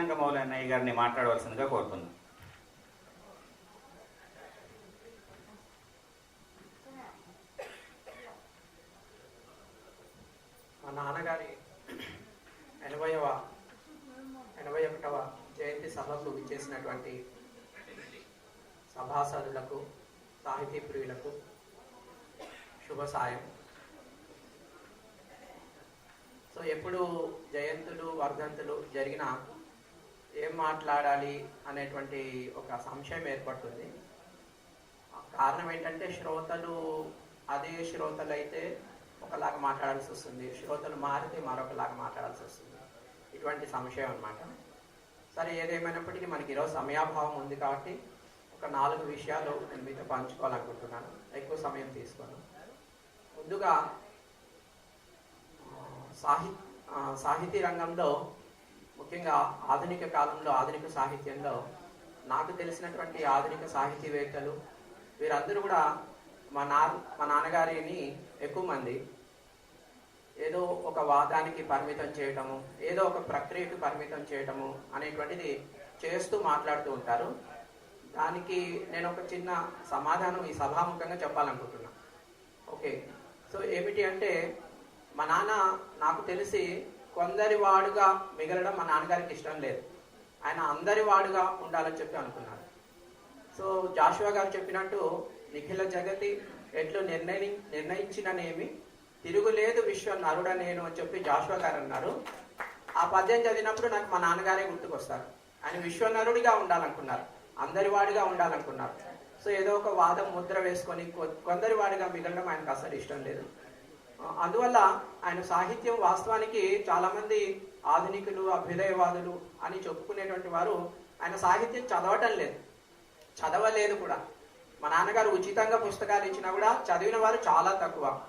జనాంగ మౌలన్నయ్య గారిని మాట్లాడవలసిందిగా కోరుతున్నాను మా నాన్నగారి ఎనభైవ ఎనభై ఒకటవ జయంతి సభకు విచ్చేసినటువంటి సభాసదులకు సాహితీ ప్రియులకు శుభ సాయం సో ఎప్పుడు జయంతులు వర్ధంతులు జరిగినా ఏం మాట్లాడాలి అనేటువంటి ఒక సంశయం ఏర్పడుతుంది. కారణం ఏంటంటే శ్రోతలు అదే శ్రోతలు అయితే ఒకలాగా మాట్లాడాల్సి వస్తుంది. శ్రోతలు మారితే మరొకలాగా మాట్లాడాల్సి వస్తుంది. ఇటువంటి సంశయం అనమాట సరే ఏదేమైనప్పటికీ మనకి ఈరోజు సమయాభావం ఉంది కాబట్టి ఒక నాలుగు విషయాలు నేను మీతో పంచుకోవాలనుకుంటున్నాను. ఎక్కువ సమయం తీసుకోను. ముందుగా సాహి సాహితీ రంగంలో ముఖ్యంగా ఆధునిక కాలంలో ఆధునిక సాహిత్యంలో నాకు తెలిసినటువంటి ఆధునిక సాహితీవేత్తలు వీరందరూ కూడా మా నా మా నాన్నగారిని ఎక్కువ మంది ఏదో ఒక వాదానికి పరిమితం చేయటము ఏదో ఒక ప్రక్రియకు పరిమితం చేయటము అనేటువంటిది చేస్తూ మాట్లాడుతూ ఉంటారు. దానికి నేను ఒక చిన్న సమాధానం ఈ సభాముఖంగా చెప్పాలనుకుంటున్నా. ఓకే. సో ఏమిటి అంటే మా నాన్న నాకు తెలిసి కొందరి వాడుగా మిగలడం మా నాన్నగారికి ఇష్టం లేదు. ఆయన అందరి వాడుగా ఉండాలని చెప్పి అనుకున్నారు. సో జాషువా గారు చెప్పినట్టు నిఖిల జగతి ఎట్లు నిర్ణయి నిర్ణయించిననేమి తిరుగులేదు విశ్వ నరుడ నేను అని చెప్పి జాషువా గారు అన్నారు. ఆ పద్యం చదివినప్పుడు నాకు మా నాన్నగారే గుర్తుకొస్తారు. ఆయన విశ్వనరుడిగా ఉండాలనుకున్నారు. అందరి వాడిగా ఉండాలనుకున్నారు. సో ఏదో ఒక వాదం ముద్ర వేసుకొని కొందరి వాడిగా మిగలడం ఆయనకు అసలు ఇష్టం లేదు. అందువల్ల ఆయన సాహిత్యం వాస్తవానికి చాలామంది ఆధునికులు అభ్యుదయవాదులు అని చెప్పుకునేటువంటి వారు ఆయన సాహిత్యం చదవటం లేదు. చదవలేదు కూడా. మా నాన్నగారు ఉచితంగా పుస్తకాలు ఇచ్చినా కూడా చదివిన వారు చాలా తక్కువ.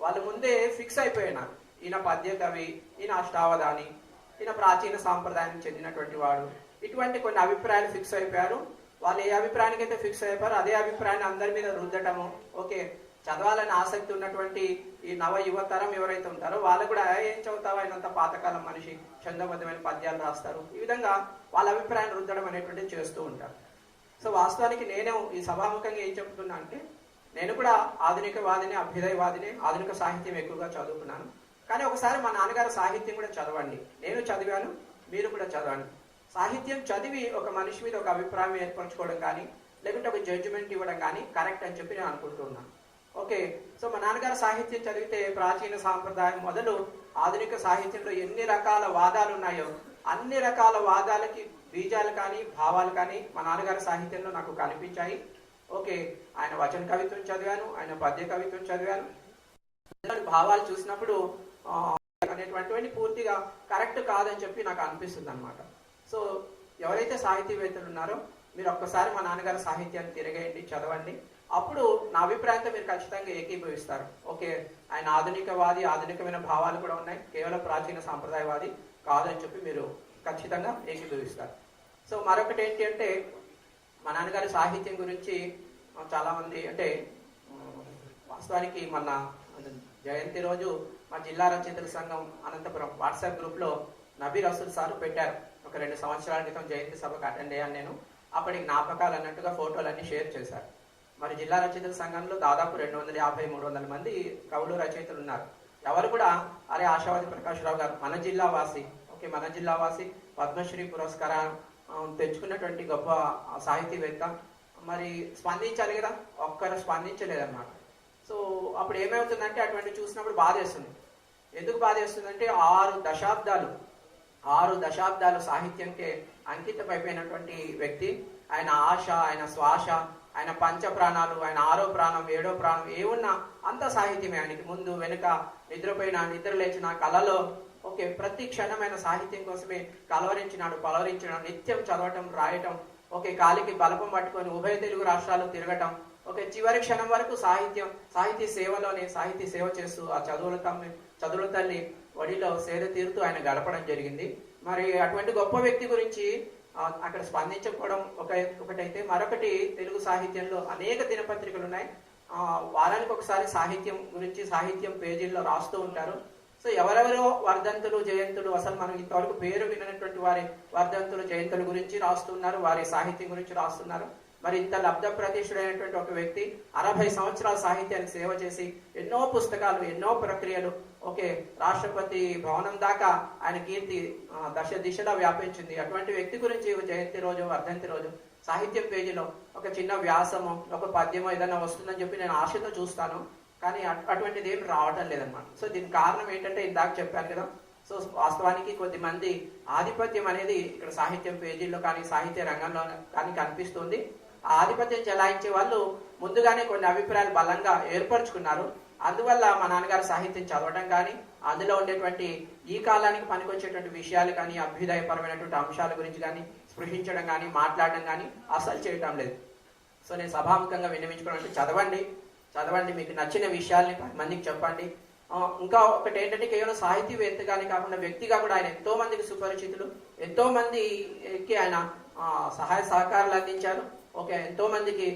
వాళ్ళ ముందే ఫిక్స్ అయిపోయినారు ఈయన పద్య కవి ఈయన అష్టావధాని ఈయన ప్రాచీన సాంప్రదాయానికి చెందినటువంటి వాడు. ఇటువంటి కొన్ని అభిప్రాయాలు ఫిక్స్ అయిపోయారు. వాళ్ళు ఏ అభిప్రాయానికి అయితే ఫిక్స్ అయిపోయారు అదే అభిప్రాయాన్ని అందరి మీద రుద్దటము ఓకే చదవాలని ఆసక్తి ఉన్నటువంటి ఈ నవ యువతరం ఎవరైతే ఉంటారో వాళ్ళు కూడా ఏం చదువుతావా ఆయనంత పాతకాలం మనిషి చందబద్ధమైన పద్యాలు రాస్తారు. ఈ విధంగా వాళ్ళ అభిప్రాయాన్ని రుద్దడం అనేటువంటిది చేస్తూ ఉంటారు. సో వాస్తవానికి నేను ఈ సభాముఖంగా ఏం చెప్తున్నా అంటే నేను కూడా ఆధునిక వాదిని అభ్యుదయవాదిని ఆధునిక సాహిత్యం ఎక్కువగా చదువుకున్నాను. కానీ ఒకసారి మా నాన్నగారు సాహిత్యం కూడా చదవండి. నేను చదివాను మీరు కూడా చదవండి. సాహిత్యం చదివి ఒక మనిషి మీద ఒక అభిప్రాయం ఏర్పరచుకోవడం కానీ లేకుంటే ఒక జడ్జిమెంట్ ఇవ్వడం కానీ కరెక్ట్ అని చెప్పి నేను అనుకుంటున్నాను. ఓకే సో మా నాన్నగారు సాహిత్యం చదివితే ప్రాచీన సాంప్రదాయం మొదలు ఆధునిక సాహిత్యంలో ఎన్ని రకాల వాదాలు ఉన్నాయో అన్ని రకాల వాదాలకి బీజాలు కానీ భావాలు కానీ మా నాన్నగారి సాహిత్యంలో నాకు కనిపించాయి. ఓకే ఆయన వచన కవిత్వం చదివాను ఆయన పద్య కవిత్వం చదివాను. భావాలు చూసినప్పుడు అనేటువంటివన్నీ పూర్తిగా కరెక్ట్ కాదని చెప్పి నాకు అనిపిస్తుంది అనమాట సో ఎవరైతే సాహితీవేత్తలు ఉన్నారో మీరు ఒక్కసారి మా నాన్నగారి సాహిత్యాన్ని తిరగేయండి చదవండి. అప్పుడు నా అభిప్రాయంతో మీరు ఖచ్చితంగా ఏకీభవిస్తారు. ఓకే ఆయన ఆధునికవాది ఆధునికమైన భావాలు కూడా ఉన్నాయి. కేవలం ప్రాచీన సాంప్రదాయవాది కాదని చెప్పి మీరు ఖచ్చితంగా ఏకీభవిస్తారు. సో మరొకటి ఏంటి అంటే మా నాన్నగారి సాహిత్యం గురించి చాలామంది అంటే వాస్తవానికి మొన్న జయంతి రోజు మా జిల్లా రచయితల సంఘం అనంతపురం వాట్సాప్ గ్రూప్లో నబీ రసూల్ సార్ పెట్టారు. ఒక రెండు సంవత్సరాల క్రితం జయంతి సభకు అటెండ్ అయ్యాను నేను. అప్పటి జ్ఞాపకాలు అన్నట్టుగా ఫోటోలన్నీ షేర్ చేశారు. మరి జిల్లా రచయితల సంఘంలో దాదాపు రెండు వందల యాభై మూడు వందల మంది కవులు రచయితలు ఉన్నారు. ఎవరు కూడా అరే ఆశావాది ప్రకాశ్రావు గారు మన జిల్లా వాసి ఓకే మన జిల్లా వాసి పద్మశ్రీ పురస్కారం తెచ్చుకున్నటువంటి గొప్ప సాహితీవేత్త. మరి స్పందించాలి కదా ఒక్కరు స్పందించలేదన్నమాట. సో అప్పుడు ఏమవుతుందంటే అటువంటి చూసినప్పుడు బాధేస్తుంది. ఎందుకు బాధేస్తుందంటే ఆరు దశాబ్దాలు ఆరు దశాబ్దాలు సాహిత్యంకే అంకితమైపోయినటువంటి వ్యక్తి. ఆయన ఆశ ఆయన శ్వాస ఆయన పంచ ప్రాణాలు ఆయన ఆరో ప్రాణం ఏడో ప్రాణం ఏమున్నా అంత సాహిత్యమే ఆయనకి. ముందు వెనుక నిద్రపోయిన నిద్ర లేచిన కళలో ఓకే ప్రతి క్షణమైన సాహిత్యం కోసమే కలవరించినాడు పలవరించినాడు నిత్యం చదవటం రాయటం ఓకే కాలికి బలపం పట్టుకొని ఉభయ తెలుగు రాష్ట్రాలు తిరగటం ఓకే చివరి క్షణం వరకు సాహిత్యం సాహితీ సేవలోనే సాహితీ సేవ చేస్తూ ఆ చదువుల తమ్మి చదువుల తల్లి వడిలో సేద తీరుతూ ఆయన గడపడం జరిగింది. మరి అటువంటి గొప్ప వ్యక్తి గురించి అక్కడ స్పందించకపోవడం ఒక ఒకటైతే మరొకటి తెలుగు సాహిత్యంలో అనేక దినపత్రికలు ఉన్నాయి వారానికి ఒకసారి సాహిత్యం గురించి సాహిత్యం పేజీల్లో రాస్తూ ఉంటారు. సో ఎవరెవరో వర్ధంతులు జయంతులు అసలు మనం ఇంతవరకు పేరు వినటువంటి వారి వర్ధంతులు జయంతుల గురించి రాస్తున్నారు వారి సాహిత్యం గురించి రాస్తున్నారు మరి ఇంత లబ్ధ ప్రతిష్ఠుడైనటువంటి ఒక వ్యక్తి అరవై సంవత్సరాల సాహిత్యానికి సేవ చేసి ఎన్నో పుస్తకాలు ఎన్నో ప్రక్రియలు ఓకే రాష్ట్రపతి భవనం దాకా ఆయన కీర్తి దశ దిశలా వ్యాపించింది. అటువంటి వ్యక్తి గురించి జయంతి రోజు వర్ధంతి రోజు సాహిత్యం పేజీలో ఒక చిన్న వ్యాసము ఒక పద్యమో ఏదైనా వస్తుందని చెప్పి నేను ఆశతో చూస్తాను. కానీ అట్- అటువంటిది ఏం రావటం లేదన్నమాట. సో దీనికి కారణం ఏంటంటే ఇందాక చెప్పాను కదా. సో వాస్తవానికి కొద్దిమంది ఆధిపత్యం అనేది ఇక్కడ సాహిత్యం పేజీల్లో కానీ సాహిత్య రంగంలో కానీ కనిపిస్తుంది. ఆ ఆధిపత్యం చెలాయించే వాళ్ళు ముందుగానే కొన్ని అభిప్రాయాలు బలంగా ఏర్పరచుకున్నారు. అందువల్ల మా నాన్నగారు సాహిత్యం చదవడం కానీ అందులో ఉండేటువంటి ఈ కాలానికి పనికొచ్చేటువంటి విషయాలు కానీ అభ్యుదయపరమైనటువంటి అంశాల గురించి కానీ స్పృశించడం కానీ మాట్లాడడం కానీ అసలు చేయటం లేదు. సో నేను సభాముఖంగా విన్నవించుకున్నట్టు చదవండి. చదవండి మీకు నచ్చిన విషయాల్ని మందికి చెప్పండి. ఇంకా ఒకటి ఏంటంటే కేవలం సాహితీవేత్తగానే కాకుండా వ్యక్తిగా కూడా ఆయన ఎంతో మందికి సుపరిచితులు ఎంతో మందికి ఆయన సహాయ సహకారాలు అందించారు. ఓకే ఎంతో మందికి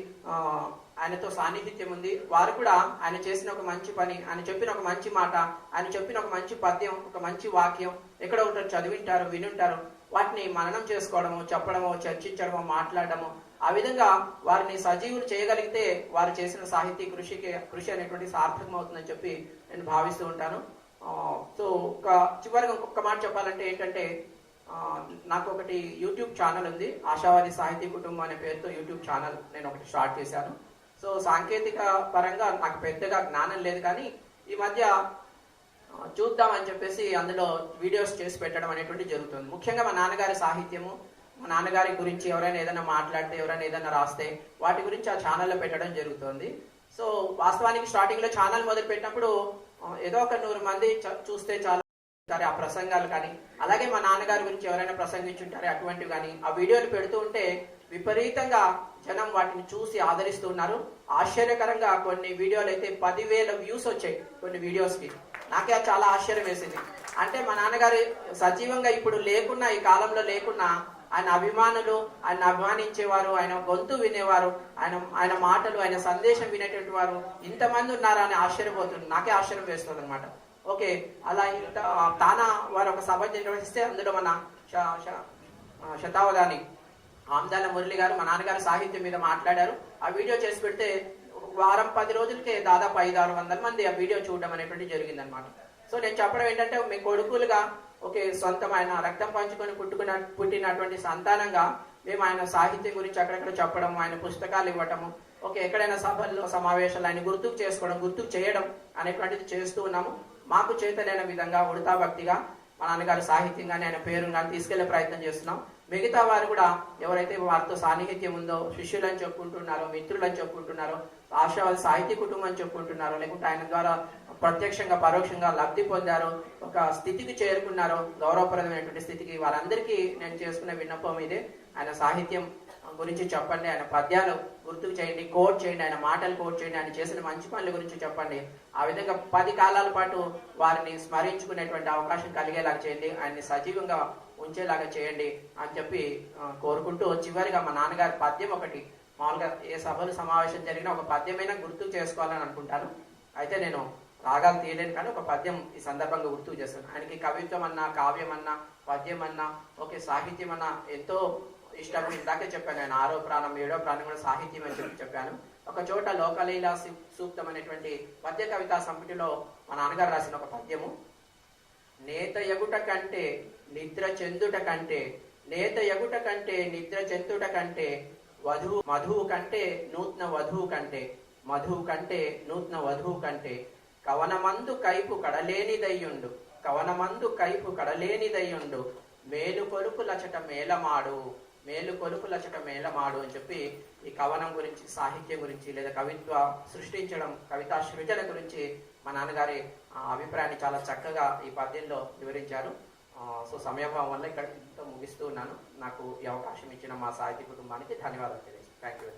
ఆయనతో సాన్నిహిత్యం ఉంది. వారు కూడా ఆయన చేసిన ఒక మంచి పని ఆయన చెప్పిన ఒక మంచి మాట ఆయన చెప్పిన ఒక మంచి పద్యం ఒక మంచి వాక్యం ఎక్కడ ఉంటారు చదివింటారు వినుంటారు. వాటిని మననం చేసుకోవడము చెప్పడము చర్చించడము మాట్లాడడము ఆ విధంగా వారిని సజీవులు చేయగలిగితే వారు చేసిన సాహితీ కృషికి కృషి అనేటువంటి సార్థకం అవుతుందని చెప్పి నేను భావిస్తూ ఉంటాను. సో ఒక చివరిగా ఇంకొక మాట చెప్పాలంటే ఏంటంటే నాకు ఒకటి యూట్యూబ్ ఛానల్ ఉంది. ఆశావాది సాహితీ కుటుంబం అనే పేరుతో యూట్యూబ్ ఛానల్ నేను ఒకటి స్టార్ట్ చేశాను. సో సాంకేతిక పరంగా నాకు పెద్దగా జ్ఞానం లేదు కానీ ఈ మధ్య చూద్దామని చెప్పేసి అందులో వీడియోస్ చేసి పెట్టడం అనేటువంటి జరుగుతుంది. ముఖ్యంగా మా నాన్నగారి సాహిత్యము మా నాన్నగారి గురించి ఎవరైనా ఏదైనా మాట్లాడితే ఎవరైనా ఏదైనా రాస్తే వాటి గురించి ఆ ఛానల్లో పెట్టడం జరుగుతుంది. సో వాస్తవానికి స్టార్టింగ్లో ఛానల్ మొదలు పెట్టినప్పుడు ఏదో ఒక నూరు మంది చ- చూస్తే చాలా సరే ఆ ప్రసంగాలు కానీ అలాగే మా నాన్నగారి గురించి ఎవరైనా ప్రసంగించుంటారే అటువంటివి కానీ ఆ వీడియోలు పెడుతూ ఉంటే విపరీతంగా జనం వాటిని చూసి ఆదరిస్తున్నారు. ఆశ్చర్యకరంగా కొన్ని వీడియోలు అయితే పదివేల వ్యూస్ వచ్చాయి కొన్ని వీడియోస్కి నాకే అది చాలా ఆశ్చర్యం వేసింది. అంటే మా నాన్నగారు సజీవంగా ఇప్పుడు లేకున్నా ఈ కాలంలో లేకున్నా ఆయన అభిమానులు ఆయన అభిమానించేవారు ఆయన గొంతు వినేవారు ఆయన ఆయన మాటలు ఆయన సందేశం వినేటువంటి వారు ఇంతమంది ఉన్నారా అని ఆశ్చర్యపోతుంది నాకే ఆశ్చర్యం వేస్తుంది అనమాట ఓకే అలా ఇంత తానా వారు ఒక సభ నిర్వహిస్తే అందులో మన శతావధాని ఆమ్దాల మురళి గారు మా నాన్నగారు సాహిత్యం మీద మాట్లాడారు. ఆ వీడియో చేసి పెడితే వారం పది రోజులకే దాదాపు ఐదు ఆరు వందల మంది ఆ వీడియో చూడడం అనేటువంటి జరిగిందనమాట సో నేను చెప్పడం ఏంటంటే మీ కొడుకులుగా ఓకే సొంతం ఆయన రక్తం పంచుకొని పుట్టుకున్న పుట్టినటువంటి సంతానంగా మేము ఆయన సాహిత్యం గురించి అక్కడక్కడ చెప్పడం ఆయన పుస్తకాలు ఇవ్వటము ఓకే ఎక్కడైనా సభల్లో సమావేశాలు ఆయన గుర్తుకు చేసుకోవడం గుర్తుకు చేయడం అనేటువంటిది చేస్తూ ఉన్నాము. మాకు చేతనైన విధంగా ఉడతా భక్తిగా మా నాన్నగారి సాహిత్యం కానీ ఆయన పేరు కానీ తీసుకెళ్ళే ప్రయత్నం చేస్తున్నాం. మిగతా వారు కూడా ఎవరైతే వారితో సాన్నిహిత్యం ఉందో శిష్యులని చెప్పుకుంటున్నారో మిత్రులని చెప్పుకుంటున్నారో ఆశావాది సాహితీ కుటుంబం అని చెప్పుకుంటున్నారో లేకుంటే ఆయన ద్వారా ప్రత్యక్షంగా పరోక్షంగా లబ్ధి పొందారో ఒక స్థితికి చేరుకున్నారో గౌరవప్రదమైనటువంటి స్థితికి వారందరికీ నేను చేసుకునే విన్నపం ఇదే. ఆయన సాహిత్యం గురించి చెప్పండి ఆయన పద్యాలు గుర్తుకు చేయండి కోట్ చేయండి ఆయన మాటలు కోట్ చేయండి ఆయన చేసిన మంచి పనుల గురించి చెప్పండి. ఆ విధంగా పది కాలాల పాటు వారిని స్మరించుకునేటువంటి అవకాశం కలిగేలా చేయండి. ఆయన్ని సజీవంగా ఉంచేలాగా చేయండి అని చెప్పి కోరుకుంటూ చివరిగా మా నాన్నగారి పద్యం ఒకటి. మామూలుగా ఏ సభలు సమావేశం జరిగినా ఒక పద్యమైనా గుర్తు చేసుకోవాలని అనుకుంటాను. అయితే నేను రాగాలు తీయలేను కానీ ఒక పద్యం ఈ సందర్భంగా గుర్తు చేస్తాను. ఆయనకి కవిత్వం అన్నా కావ్యం అన్నా పద్యం అన్నా ఓకే సాహిత్యం అన్నా ఎంతో ఇష్టం. ఇందాకే చెప్పాను నేను ఆరో ప్రాణం ఏడో ప్రాణం కూడా సాహిత్యం అని చెప్పి చెప్పాను. ఒక చోట లోకలీల సూక్తం అనేటువంటి పద్య కవితా సంపుటిలో మా నాన్నగారు రాసిన ఒక పద్యము. నేత ఎగుట కంటే నిద్ర చెందుట కంటే నేత ఎగుట కంటే నిద్ర చెందుట కంటే వధువు మధువు కంటే నూతన వధువు కంటే మధువు కంటే నూతన వధువు కంటే కవనమందు కైపు కడలేనిదయ్యుండు కవనమందు కైపు కడలేనిదయ్యుండు మేలు కొలుపు లచట మేలమాడు మేలు కొలుపు లచట మేలమాడు అని చెప్పి ఈ కవనం గురించి సాహిత్యం గురించి లేదా కవిత్వ సృష్టించడం కవితా సృజన గురించి మా నాన్నగారి ఆ, అభిప్రాయాన్ని చాలా చక్కగా ఈ పద్యంలో వివరించారు. సో సమయభావం వల్ల ఇక్కడ ఇంత ముగిస్తూ ఉన్నాను. నాకు ఈ అవకాశం ఇచ్చిన మా సాహితీ కుటుంబానికి ధన్యవాదాలు తెలియజేస్తాను. Thank you